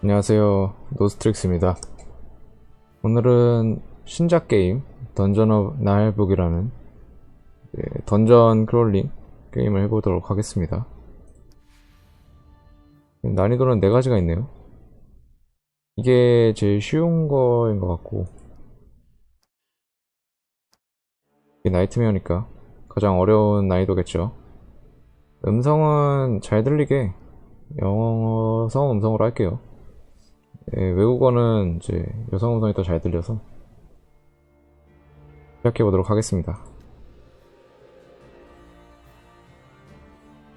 안녕하세요. 노스트릭스입니다. 오늘은 신작 게임 던전 오브 나일북이라는 예, 던전 크롤링 게임을 해보도록 하겠습니다. 난이도는 4가지가 있네요. 이게 제일 쉬운 거인 것 같고 이게 나이트메어니까 가장 어려운 난이도겠죠. 음성은 잘 들리게 영어 성 음성으로 할게요 예, 외국어는 이제 여성 음성이 더 잘 들려서 시작해 보도록 하겠습니다.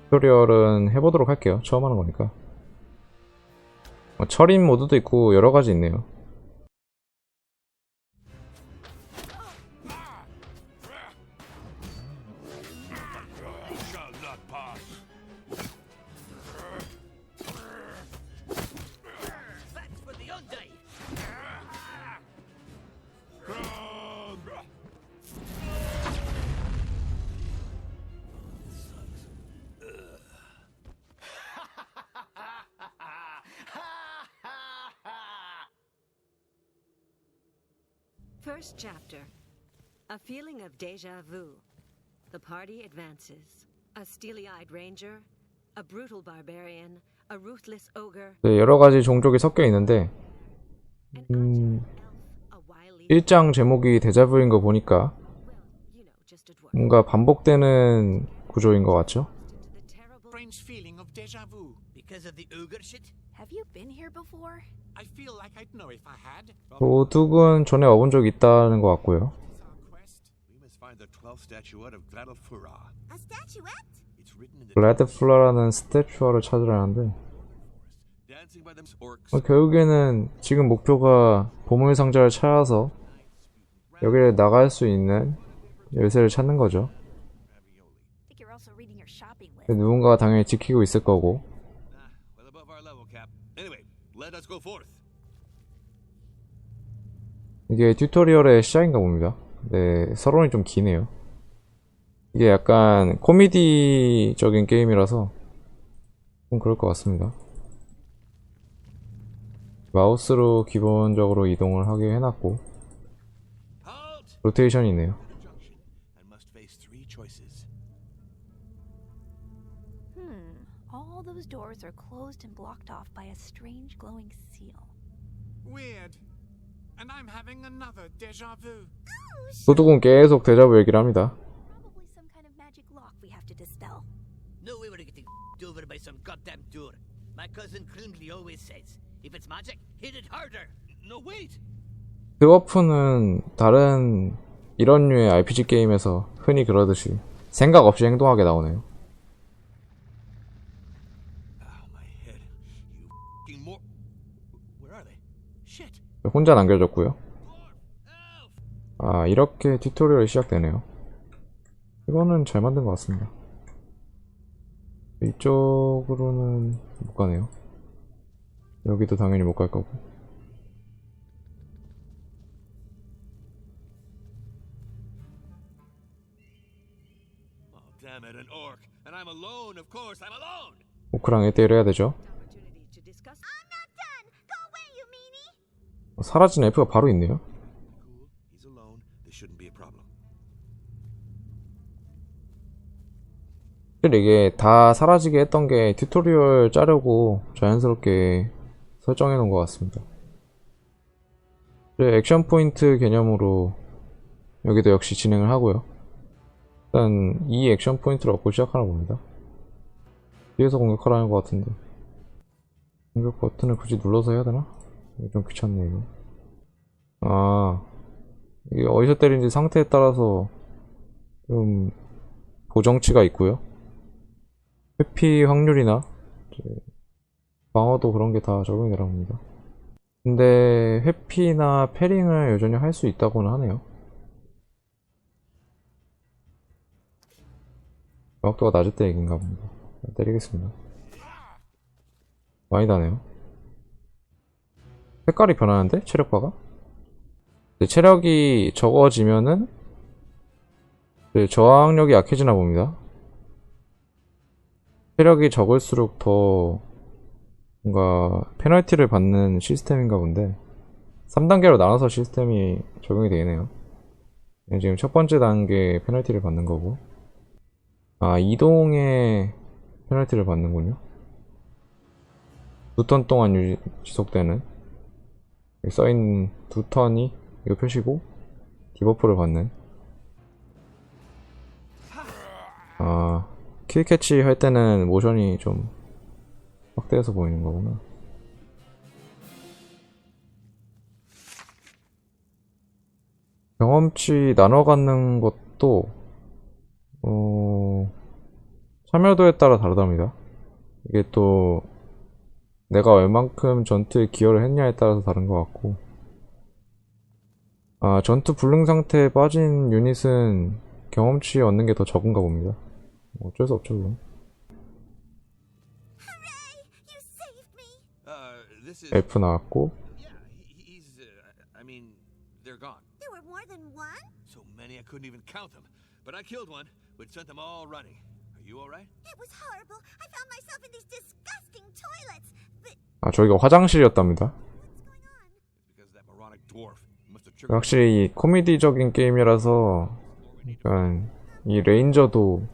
튜토리얼은 해보도록 할게요. 처음 하는 거니까. 뭐, 철인 모드도 있고 여러 가지 있네요. Deja vu. The party advances. A steely eyed ranger, a brutal barbarian, a ruthless ogre, 네, 여러 가지 종족이 섞여 있는데 음, agile elf, a wily. 1장 제목이 데자부인 거 보니까. 뭔가 반복되는 구조인 것 같죠? Into the terrible. Strange feeling of deja vu. Because of the ogre shit? Have you been here before? I feel like I'd know if I had. 도둑은 전에 와본 적 있다는 것 같고요. It's our quest. We must find the 12th statuette of Gladalfura. A statuette? It's written in the 블라드플라라는 스태츄어를 찾으라는데 dancing by them orcs. 어, 결국에는 지금 목표가 보물 상자를 찾아서 여기를 나갈 수 있는 열쇠를 찾는 거죠. I think you're also reading your shopping list. 누군가가 당연히 지키고 있을 거고 Ah, well above our level, Cap. Anyway, let us go forth. 이게 튜토리얼의 시작인가 봅니다. 네, 서론이 좀 기네요. 이게 약간 코미디적인 게임이라서 좀 그럴 것 같습니다. 마우스로 기본적으로 이동을 하게 해놨고! 로테이션이 있네요. Junction, and must face three choices. Hmm. All those doors are closed and blocked off by a strange glowing seal. Weird. 도둑은 계속 데자부 얘기를 합니다. Probably some kind of magic lock we have to dispel. No way we're getting f***ed over by some goddamn door. My cousin Crumley always says, if it's magic, hit it harder. No, wait. 드워프는 다른 이런 류의 RPG 게임에서 흔히 그러듯이 생각 없이 행동하게 나오네요. 혼자 남겨졌고요. 아 이렇게 튜토리얼이 시작되네요. 이거는 잘 만든 것 같습니다. 이쪽으로는 못 가네요. 여기도 당연히 못 갈 거고. 오크랑 1대1 해야 되죠. 사라진 F가 바로 있네요. 사실 이게 다 사라지게 했던 게 튜토리얼 짜려고 자연스럽게 설정해 놓은 것 같습니다. 액션 포인트 개념으로 여기도 역시 진행을 하고요. 일단 이 액션 포인트를 얻고 시작하나 봅니다. 뒤에서 공격하라는 것 같은데 공격 버튼을 굳이 눌러서 해야 되나? 좀 귀찮네 이거. 아 이게 어디서 때린지 상태에 따라서 좀 보정치가 있고요. 회피 확률이나 방어도 그런 게 다 적용이 되나 봅니다. 근데 회피나 패링을 여전히 할 수 있다고는 하네요. 정확도가 낮을 때 얘기인가 봅니다. 때리겠습니다. 많이 다네요. 색깔이 변하는데? 체력바가? 이제 체력이 적어지면은 이제 저항력이 약해지나 봅니다. 체력이 적을수록 더 뭔가 페널티를 받는 시스템인가 본데 3단계로 나눠서 시스템이 적용이 되네요. 네, 지금 첫 번째 단계 페널티를 받는 거고 아 이동에 페널티를 받는군요. 두턴 동안 유지, 지속되는 써있는 두 턴이 이거 표시고 디버프를 받는 아 킬캐치 할 때는 모션이 좀 확대해서 보이는 거구나. 경험치 나눠 갖는 것도 어 참여도에 따라 다르답니다. 이게 또 내가 얼만큼 전투에 기여를 했냐에 따라서 다른 것 같고 아 전투 불능 상태에 빠진 유닛은 경험치 얻는 게 더 적은가 봅니다. 뭐 어쩔 수 없죠 그럼. Uh. 엘프 나왔고 Yeah, he, he's. Uh, I mean, they're gone. There were more than one? So many I couldn't even count them. But I killed one, which sent them all running. Are you alright? It was horrible. I found myself in these disgusting toilets. But 아 저기가 화장실이었답니다. Because of that moronic dwarf. He must have triggered. 확실히 이 코미디적인 게임이라서 약간 이 레인저도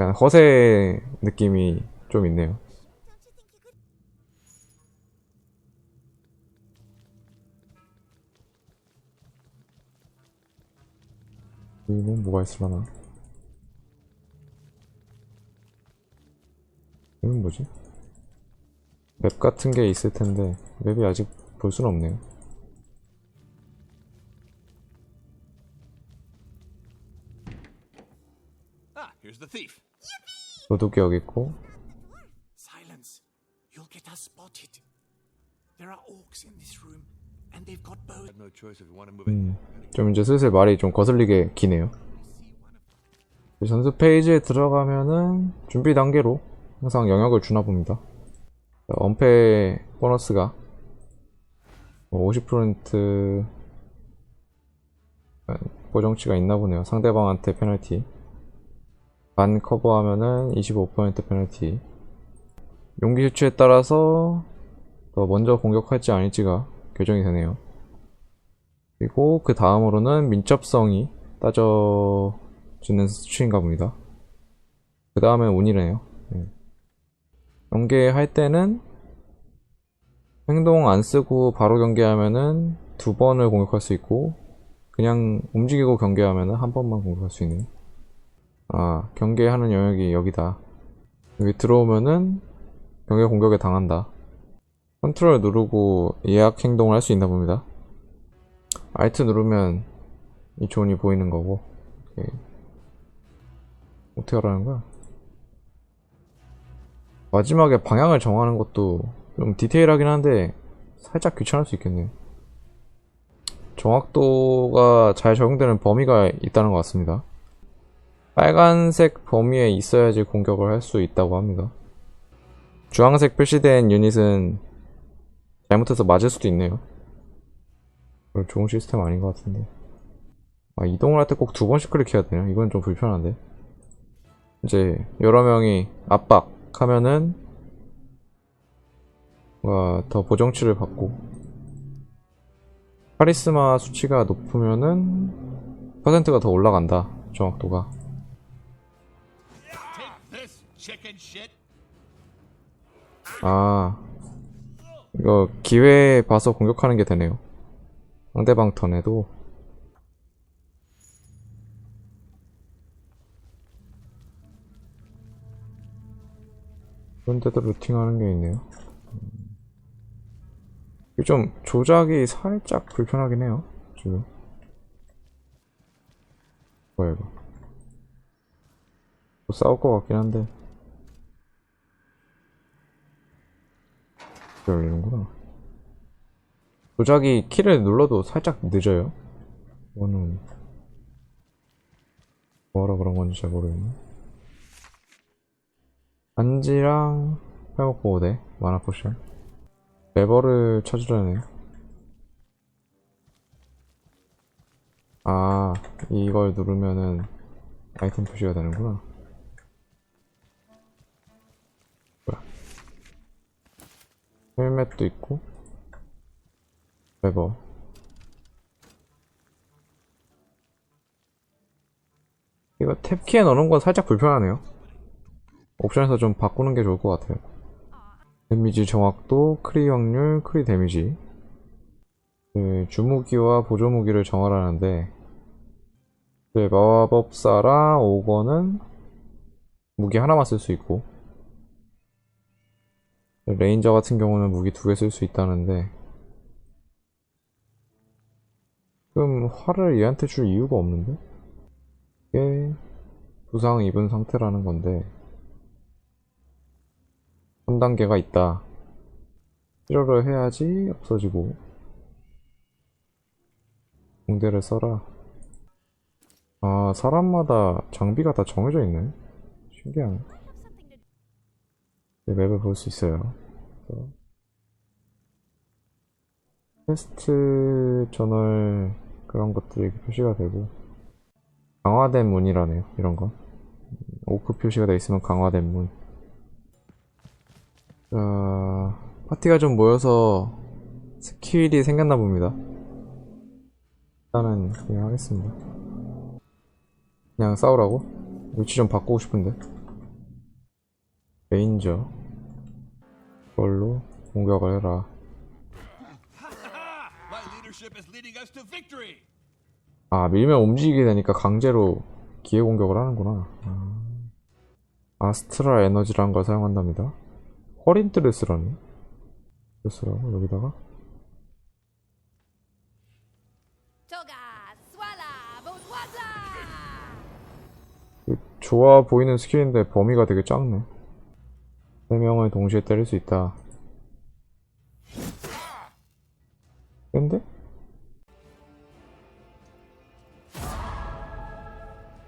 약간 허세 느낌이 좀 있네요. Don't you think you could? 여기는 뭐가 있을라나? 이건 뭐지? 맵 같은 게 있을 텐데 맵이 아직 볼 수는 없네요. Ah. 도둑이 여기 있고 Silence. You'll get us spotted. There are orcs in this room, and they've got bows. Have no choice if we want to move in. 좀 이제 슬슬 말이 좀 거슬리게 기네요. 전수 페이지에 들어가면은 준비 단계로 항상 영역을 주나 봅니다. 언패 보너스가 50% 보정치가 있나 보네요. 상대방한테 페널티. 반 커버하면은 25% 페널티. 용기 실추에 따라서 더 먼저 공격할지 아닐지가 결정이 되네요. 그리고 그 다음으로는 민첩성이 따져지는 수치인가 봅니다. 그 다음에 운이래요. 예. 경계할 때는 행동 안 쓰고 바로 경계하면은 두 번을 공격할 수 있고 그냥 움직이고 경계하면은 한 번만 공격할 수 있는. 아 경계하는 영역이 여기다. 여기 들어오면은 경계 공격에 당한다. 컨트롤 누르고 예약 행동을 할 수 있나 봅니다. 알트 누르면 이 존이 보이는 거고. 오케이. 어떻게 하라는 거야? 마지막에 방향을 정하는 것도 좀 디테일하긴 한데 살짝 귀찮을 수 있겠네요. 정확도가 잘 적용되는 범위가 있다는 것 같습니다. 빨간색 범위에 있어야지 공격을 할 수 있다고 합니다. 주황색 표시된 유닛은 잘못해서 맞을 수도 있네요. 좋은 시스템 아닌 것 같은데. 아, 이동을 할 때 꼭 두 번씩 클릭해야 되나? 이건 좀 불편한데. 이제, 여러 명이 압박 하면은, 뭔가 더 보정치를 받고, 카리스마 수치가 높으면은, 퍼센트가 더 올라간다. 정확도가. 아, 이거 기회 봐서 공격하는 게 되네요. 상대방 턴에도. 그런데도 루팅하는 게 있네요. 음. 좀 조작이 살짝 불편하긴 해요. 지금. 뭐야 이거. 또 싸울 것 같긴 한데. 열리는구나. 조작이 키를 눌러도 살짝 늦어요. 이거는 뭐하러 그런 건지 잘 모르겠네. 반지랑 회복보호 대 마나 포션. 레버를 찾으려네요. 아, 이걸 누르면은 아이템 표시가 되는구나. 뭐야. 헬멧도 있고 레버 이거 탭키에 넣는 건 살짝 불편하네요 옵션에서 좀 바꾸는 게 좋을 것 같아요 데미지 정확도, 크리 확률, 크리 데미지 네, 주무기와 보조무기를 정하라는데 네, 마법사랑 오거는 무기 하나만 쓸 수 있고 레인저 같은 경우는 무기 두 개 쓸 수 있다는데 지금 활을 얘한테 줄 이유가 없는데? 이게 부상 입은 상태라는 건데 3 단계가 있다. 치료를 해야지 없어지고. 붕대를 써라. 아 사람마다 장비가 다 정해져 있네. 신기하네. 네, 맵을 볼 수 있어요. 퀘스트 저널 그런 것들이 표시가 되고. 강화된 문이라네요 이런 거. 오크 표시가 돼 있으면 강화된 문 자, 파티가 좀 모여서 스킬이 생겼나 봅니다 일단은 그냥 하겠습니다 그냥 싸우라고? 위치 좀 바꾸고 싶은데 레인저 그걸로 공격을 해라. 아 밀면 움직이게 되니까 강제로 기회 공격을 하는구나 아. 아스트라 에너지란 걸 사용한답니다 허린 드레스라니? 드레스라고? 여기다가? 좋아 보이는 스킬인데 범위가 되게 작네. 세 명을 동시에 때릴 수 있다. 근데?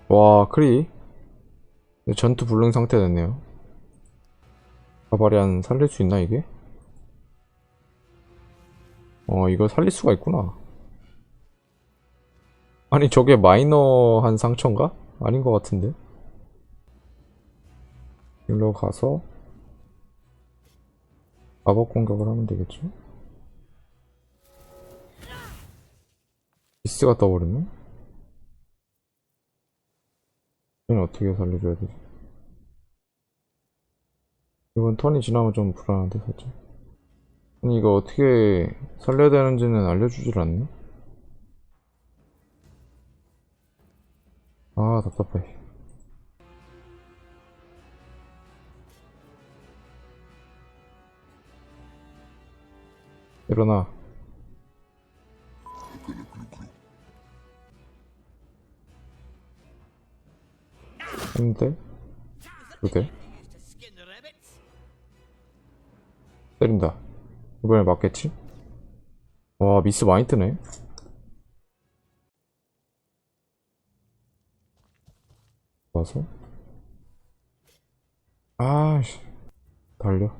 와 크리. 전투 불능 상태 됐네요 바바리안 살릴 수 있나 이게? 어 이거 살릴 수가 있구나 아니 저게 마이너한 상처인가? 아닌 것 같은데 일로 가서 마법 공격을 하면 되겠죠? 미스가 떠버렸네? 이건 어떻게 살려줘야 되지? 이번 턴이 지나면 좀 불안한데 살짝 아니 이거 어떻게 살려야 되는지는 알려주질 않네? 아 답답해 일어나 한 대? 두 대? 때린다. 이번에 맞겠지? 와 미스 많이 뜨네. 와서? 아씨 달려.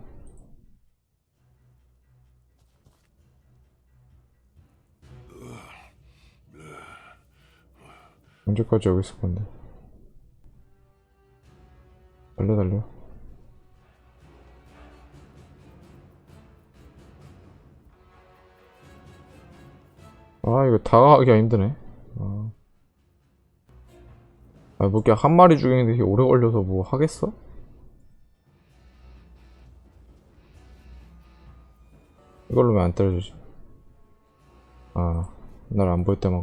언제까지 여기 있을 건데? 달려 달려 아 이거 다가가기가 힘드네 아, 아 뭐게 한 마리 죽이는데 오래 걸려서 뭐 하겠어? 이걸로 왜안 때려주지? 아, 날안볼 때만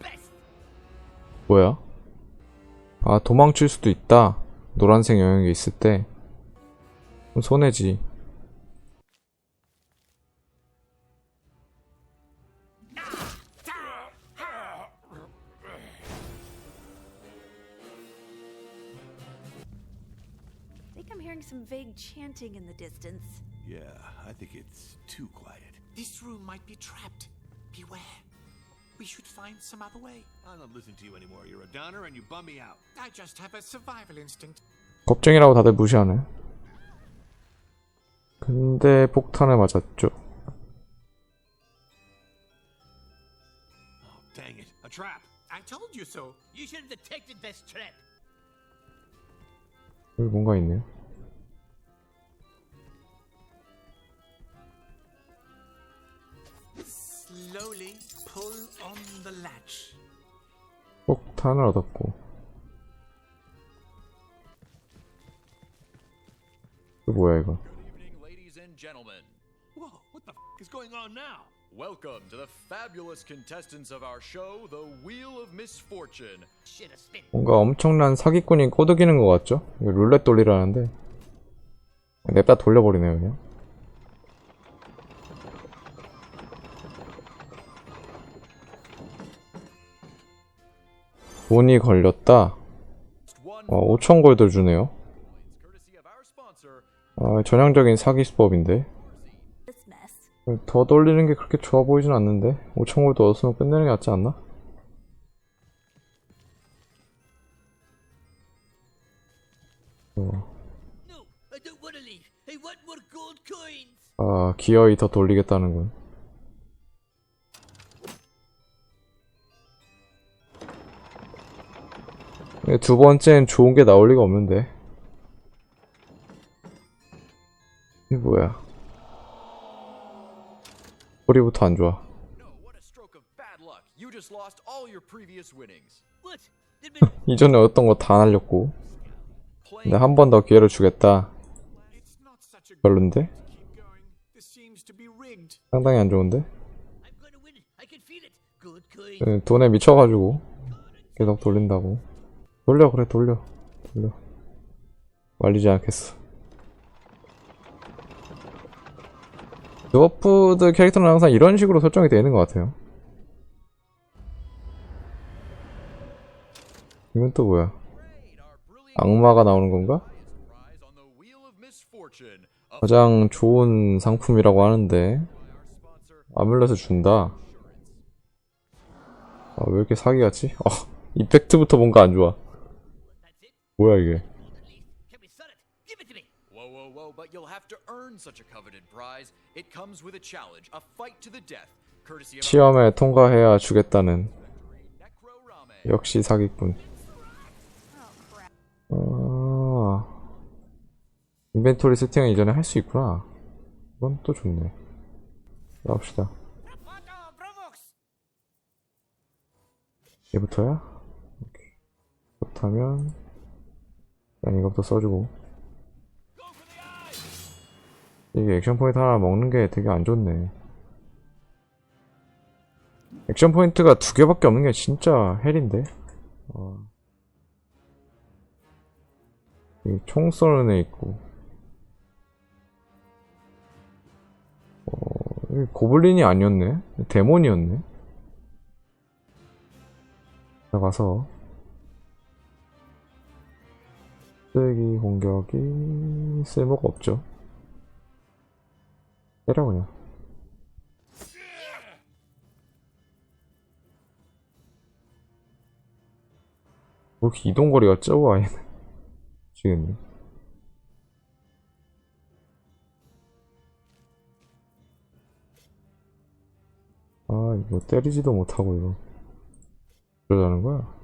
best. 뭐야? 아, 도망칠 수도 있다. 노란색 영역이 있을 때. 손해지. vague chanting in the distance. Yeah, I think it's too quiet. This room might be trapped. Beware. We should find some other way. I'll not listen to you anymore. You're a downer and you bum me out. I just have a survival instinct. 겁쟁이라고 다들 무시하네. 근데 폭탄을 맞았죠. Oh, dang it. A trap. I told you so. You should have detected this trap. 여기 뭔가 있네요. On the latch. 폭탄을 얻었고. 이거 뭐야 이거? Good evening, ladies and gentlemen. Whoa, what the f is going on now? Welcome to the fabulous contestants of our show, The Wheel of Misfortune. Shit a spin. 뭔가 엄청난 사기꾼이 꼬드기는 것 같죠? 이거 룰렛 돌리라는데 냅다 돌려버리네요 그냥 돈이 걸렸다 어, 5천 골드 주네요 아, 전형적인 사기 수법인데. 더 돌리는 게 그렇게 좋아 보이진 않는데 5천 골드 얻었으면 끝내는 게 낫지 않나? 어. 아 기어이 더 돌리겠다는군 두 번째는 좋은 게 나올 리가 없는데 이게 뭐야 소리부터 안 좋아 이전에 얻었던 거 다 날렸고 근데 한 번 더 기회를 주겠다 별론데? 상당히 안 좋은데. 예, 돈에 미쳐가지고 계속 돌린다고 돌려 그래 돌려. 돌려. 말리지 않겠어. 드워프드 캐릭터는 항상 이런 식으로 설정이 되어 있는 것 같아요. 이건 또 뭐야? 악마가 나오는 건가? 가장 좋은 상품이라고 하는데. 아뮬렛을 준다. 아 왜 이렇게 사기같지? 아 이펙트부터 뭔가 안 좋아. 뭐야 이게. Whoa, whoa, whoa, but you'll have to earn such a coveted prize. It comes with a challenge, a fight to the death, courtesy of 시험에 통과해야 주겠다는 Necro Rame. 역시 사기꾼. 아, 인벤토리 세팅은 이전에 할 수 있구나. 이건 또 좋네. 나옵시다. 얘부터야? 오케이. 그렇다면, 이것부터 써주고. 이게 액션 포인트 하나 먹는 게 되게 안 좋네. 액션 포인트가 두 개밖에 없는 게 진짜 헬인데. 어. 총 쏘는 애 있고. 어, 고블린이 아니었네. 데몬이었네. 들어가서 쓰레기 공격이 쓸모가 없죠. 때려 그냥. 왜 이렇게 이동거리가 적어 아예 미치겠네 아 이거 때리지도 못하고 이거 그러자는 거야?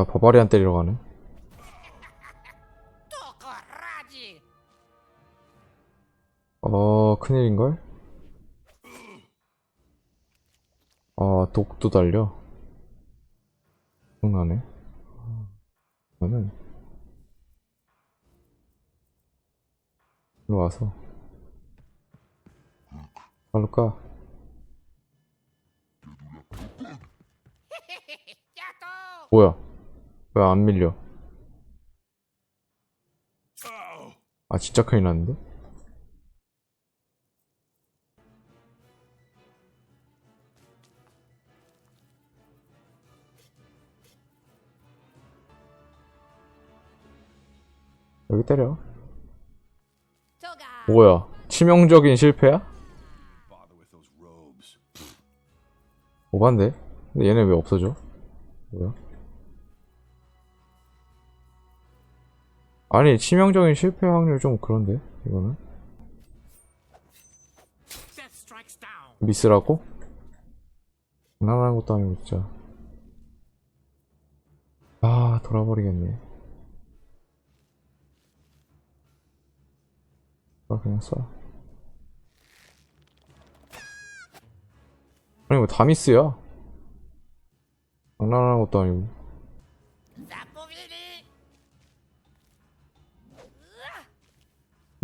아 바바리안 때리러 가네. 어 큰일인걸? 아 독도 달려? 장난해 나는 일로 와서. 발로 까 왜 안 밀려 아 진짜 큰일 났는데 여기 때려 Toga. 뭐야 치명적인 실패야? 오반데? 근데 얘네 왜 없어져? 뭐야? 아니 치명적인 실패 확률 좀 그런데 이거는? 미스라고? 장난하는 것도 아니고 진짜. 아 돌아버리겠네. 아 그냥 쏴 아니 뭐다 미스야. 장난하는 것도 아니고.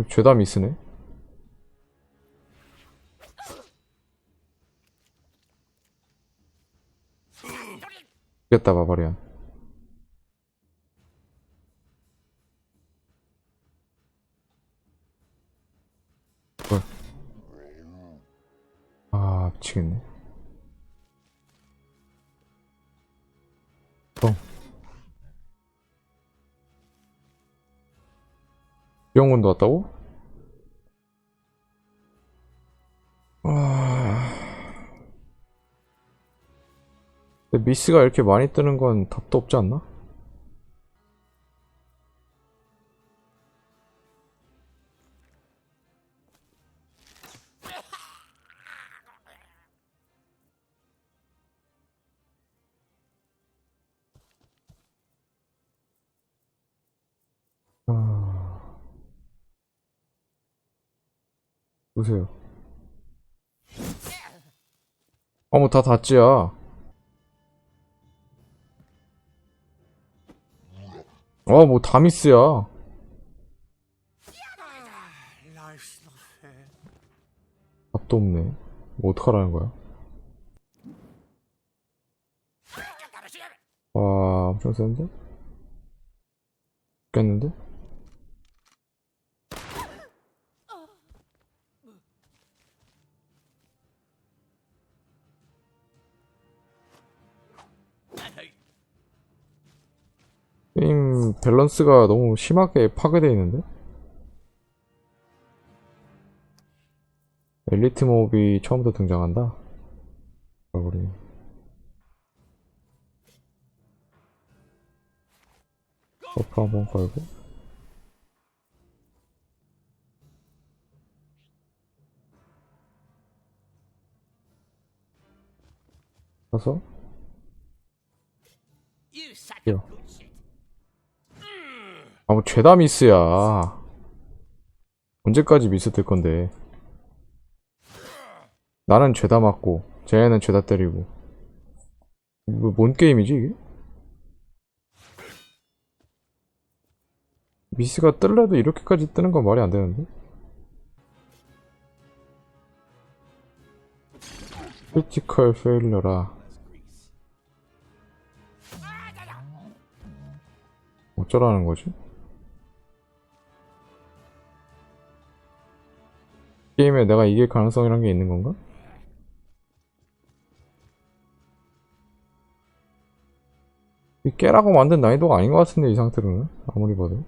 죄다 미스네. 죽겠다 바바리안. 뭘. 아 미치겠네. 뻥 비용군도 왔다고? 아... 미스가 이렇게 많이 뜨는 건 답도 없지 않나? 보세요. 어머, 다 닷지야. 어, 뭐, 다 미스야. Life's not fair. 답도 없네. 뭐, 어떡하라는 거야? 와, 엄청 센데? 죽겠는데? 게임 밸런스가 너무 심하게 파괴되어 있는데? 엘리트 몹이 처음부터 등장한다? 우리 버프 한번 걸고. 가서. You sack Yeah. of good shit. 아, 뭐, 죄다 미스야. 언제까지 미스 뜰 건데. 나는 죄다 맞고, 쟤네는 죄다 때리고. 뭐, 뭔 게임이지, 이게? 미스가 뜰래도 이렇게까지 뜨는 건 말이 안 되는데? 크리티컬 페일러라. 어쩌라는 거지? 게임에 내가 이길 가능성이란 게 있는 건가? 이 깨라고 만든 난이도가 아닌 것 같은데 이 상태로는. 아무리 봐도.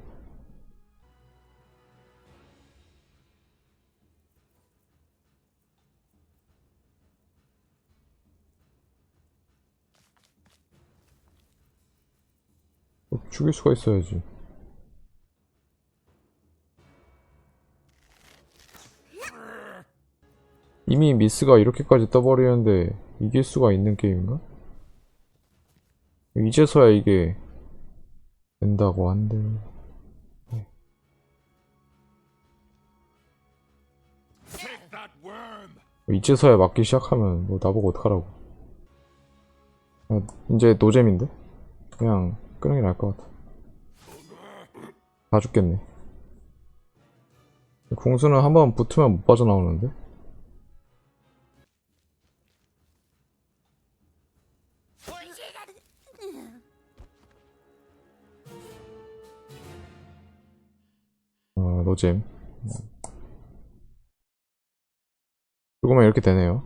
어, 죽일 수가 있어야지 이미 미스가 이렇게까지 떠버리는데 이길 수가 있는 게임인가? 이제서야 이게 된다고 한데 이제서야 맞기 시작하면 뭐 나보고 어떡하라고 아, 이제 노잼인데? 그냥 끄는 게 나을 것 같아 다 죽겠네 궁수는 한번 붙으면 못 빠져나오는데? 노잼. 죽으면 이렇게 되네요.